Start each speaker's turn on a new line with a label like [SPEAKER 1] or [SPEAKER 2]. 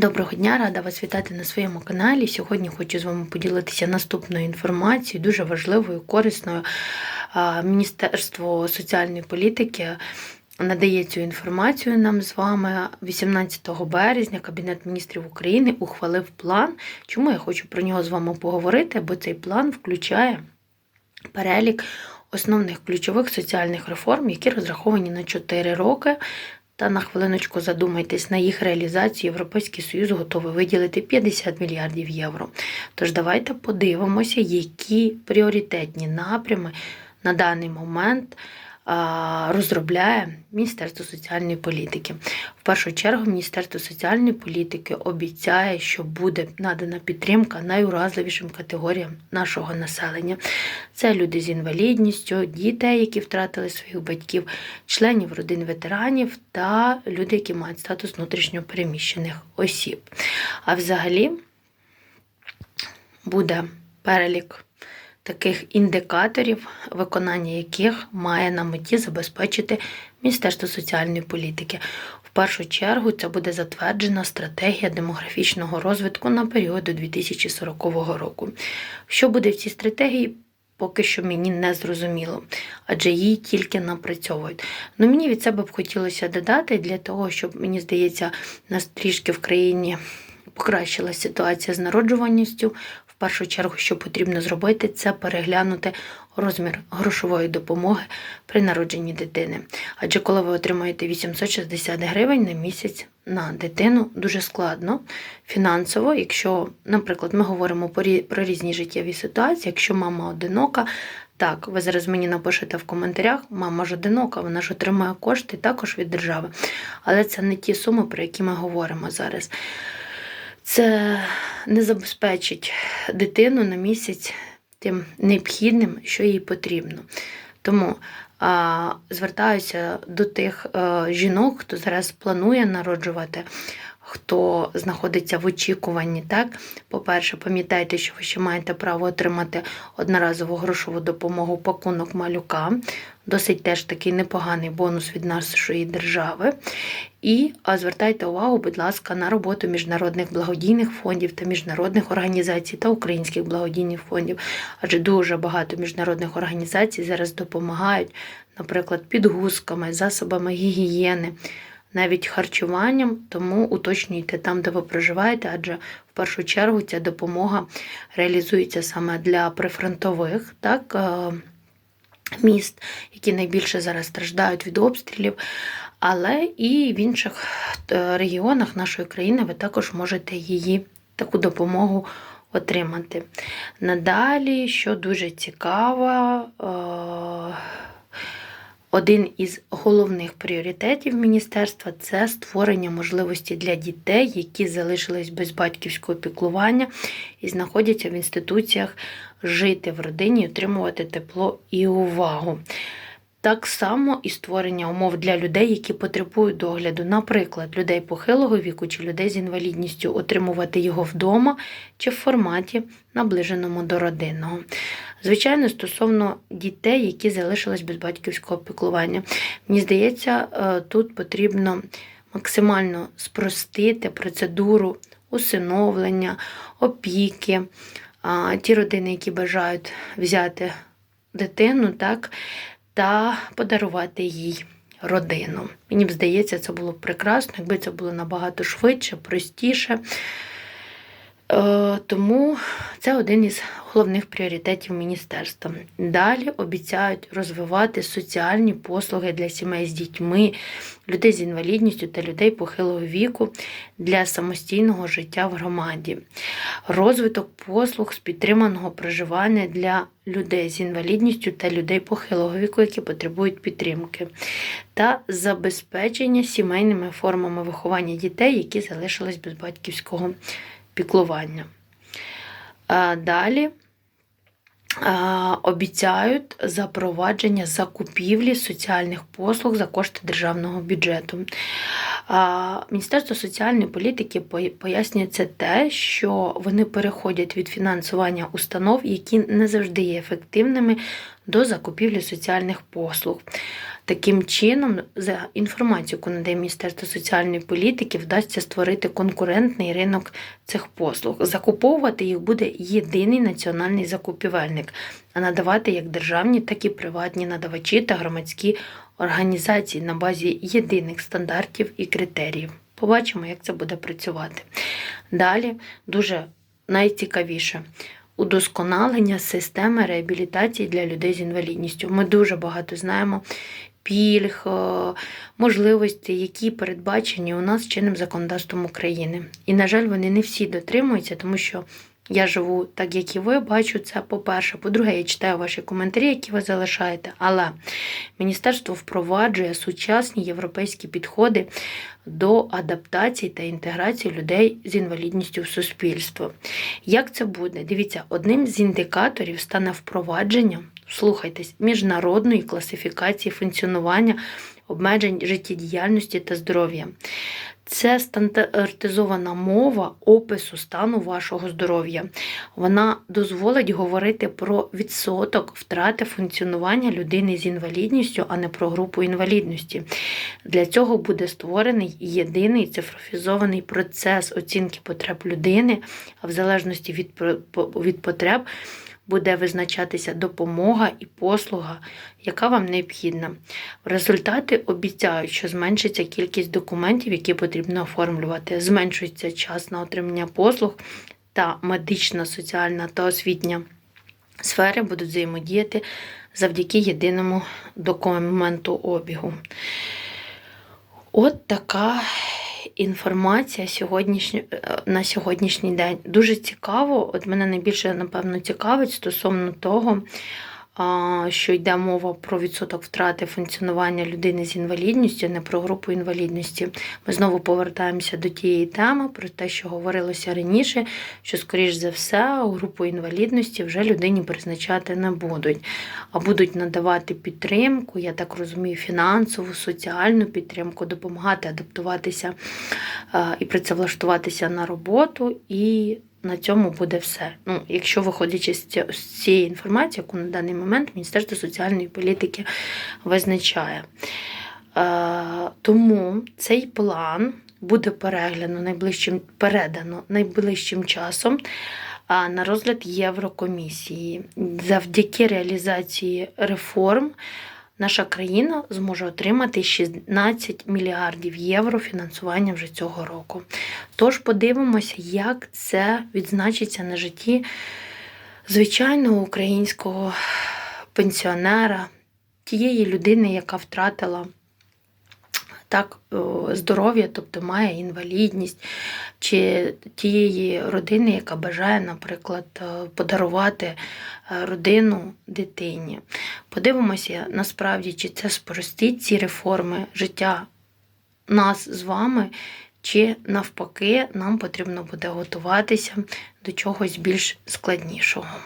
[SPEAKER 1] Доброго дня, рада вас вітати на своєму каналі. Сьогодні хочу з вами поділитися наступною інформацією, дуже важливою, корисною. Міністерство соціальної політики надає цю інформацію нам з вами. 18 березня Кабінет міністрів України ухвалив план. Чому я хочу про нього з вами поговорити? Бо цей план включає перелік основних ключових соціальних реформ, які розраховані на 4 роки. Та на хвилиночку задумайтесь, на їх реалізацію Європейський Союз готовий виділити 50 мільярдів євро. Тож давайте подивимося, які пріоритетні напрями на даний момент розробляє Міністерство соціальної політики. В першу чергу, Міністерство соціальної політики обіцяє, що буде надана підтримка найуразливішим категоріям нашого населення. Це люди з інвалідністю, дітей, які втратили своїх батьків, членів родин ветеранів та люди, які мають статус внутрішньопереміщених осіб. А взагалі буде перелік таких індикаторів, виконання яких має на меті забезпечити Міністерство соціальної політики. В першу чергу це буде затверджена стратегія демографічного розвитку на період до 2040 року. Що буде в цій стратегії? Поки що мені не зрозуміло, адже її тільки напрацьовують. Ну мені від себе б хотілося додати для того, щоб мені здається, нас трішки в країні покращила ситуація з народжуваністю. Першу чергу, що потрібно зробити, це переглянути розмір грошової допомоги при народженні дитини. Адже коли ви отримаєте 860 гривень на місяць на дитину, дуже складно фінансово, якщо, наприклад, ми говоримо про різні життєві ситуації, якщо мама одинока. Так, ви зараз мені напишете в коментарях, мама ж одинока, вона ж отримує кошти також від держави. Але це не ті суми, про які ми говоримо зараз. Це не забезпечить дитину на місяць тим необхідним, що їй потрібно. Тому а, звертаюся до тих а, жінок, хто зараз планує народжувати, хто знаходиться в очікуванні. Так, По-перше, пам'ятайте, що ви ще маєте право отримати одноразову грошову допомогу пакунок малюка. Досить теж такий непоганий бонус від нашої держави. І звертайте увагу, будь ласка, на роботу міжнародних благодійних фондів та міжнародних організацій та українських благодійних фондів. Адже дуже багато міжнародних організацій зараз допомагають, наприклад, підгузками, засобами гігієни, навіть харчуванням. Тому уточнюйте там, де ви проживаєте, адже в першу чергу ця допомога реалізується саме для прифронтових. так, Міст, які найбільше зараз страждають від обстрілів, але і в інших е, регіонах нашої країни ви також можете її таку допомогу отримати. Надалі, що дуже цікаво, е, один із головних пріоритетів міністерства це створення можливості для дітей, які залишились без батьківського піклування і знаходяться в інституціях жити в родині, отримувати тепло і увагу. Так само і створення умов для людей, які потребують догляду, наприклад, людей похилого віку чи людей з інвалідністю, отримувати його вдома чи в форматі, наближеному до родинного. Звичайно, стосовно дітей, які залишились без батьківського піклування. Мені здається, е, тут потрібно максимально спростити процедуру усиновлення, опіки, ті родини, які бажають взяти дитину, так, та подарувати їй родину. Мені б здається, це було б прекрасно, якби це було набагато швидше, простіше. Е, тому це один із головних пріоритетів міністерства. Далі обіцяють розвивати соціальні послуги для сімей з дітьми, людей з інвалідністю та людей похилого віку для самостійного життя в громаді, розвиток послуг з підтриманого проживання для людей з інвалідністю та людей похилого віку, які потребують підтримки, та забезпечення сімейними формами виховання дітей, які залишились без батьківського піклування. Далі обіцяють запровадження закупівлі соціальних послуг за кошти державного бюджету. Міністерство соціальної політики пояснює це те, що вони переходять від фінансування установ, які не завжди є ефективними, до закупівлі соціальних послуг. Таким чином, за інформацією, яку надає Міністерство соціальної політики, вдасться створити конкурентний ринок цих послуг. Закуповувати їх буде єдиний національний закупівельник, а надавати як державні, так і приватні надавачі та громадські організації на базі єдиних стандартів і критеріїв. Побачимо, як це буде працювати. Далі дуже найцікавіше удосконалення системи реабілітації для людей з інвалідністю. Ми дуже багато знаємо пільг, е, можливостей, які передбачені у нас чинним законодавством України. І, на жаль, вони не всі дотримуються, тому що я живу так, як і ви, бачу це по-перше. По-друге, я читаю ваші коментарі, які ви залишаєте. Але міністерство впроваджує сучасні європейські підходи до адаптації та інтеграції людей з інвалідністю в суспільство. Як це буде? Дивіться, одним з індикаторів стане впровадження, слухайтесь, міжнародної класифікації функціонування обмежень життєдіяльності та здоров'я. Це стандартизована мова опису стану вашого здоров'я. Вона дозволить говорити про відсоток втрати функціонування людини з інвалідністю, а не про групу інвалідності. Для цього буде створений єдиний цифрофізований процес оцінки потреб людини, а в залежності від, потреб буде визначатися допомога і послуга, яка вам необхідна. Результати обіцяють, що зменшиться кількість документів, які потрібно оформлювати, зменшується час на отримання послуг та медична, соціальна та освітня сфери будуть взаємодіяти завдяки єдиному документу обігу. От така інформація сьогоднішня, на сьогоднішній день. Дуже цікаво, от мене найбільше, напевно, цікавить стосовно того, що йде мова про відсоток втрати функціонування людини з інвалідністю, не про групу інвалідності. Ми знову повертаємося до тієї теми, про те, що говорилося раніше, що, скоріш за все, групу інвалідності вже людині призначати не будуть, а будуть надавати підтримку, я так розумію, фінансову, соціальну підтримку, допомагати адаптуватися і працевлаштуватися на роботу. і на цьому буде все. Ну, Якщо виходячи з цієї інформації, яку на даний момент Міністерство соціальної політики визначає. Е, Тому цей план буде переглянуто найближчим, передано найближчим часом на розгляд Єврокомісії. Завдяки реалізації реформ наша країна зможе отримати 16 мільярдів євро фінансування вже цього року. Тож подивимося, як це відзначиться на житті звичайного українського пенсіонера, тієї людини, яка втратила так, здоров'я, тобто має інвалідність, чи тієї родини, яка бажає, наприклад, е, подарувати е, родину дитині. Подивимося, насправді, чи це спростить ці реформи життя нас з вами, чи навпаки, нам потрібно буде готуватися до чогось більш складнішого.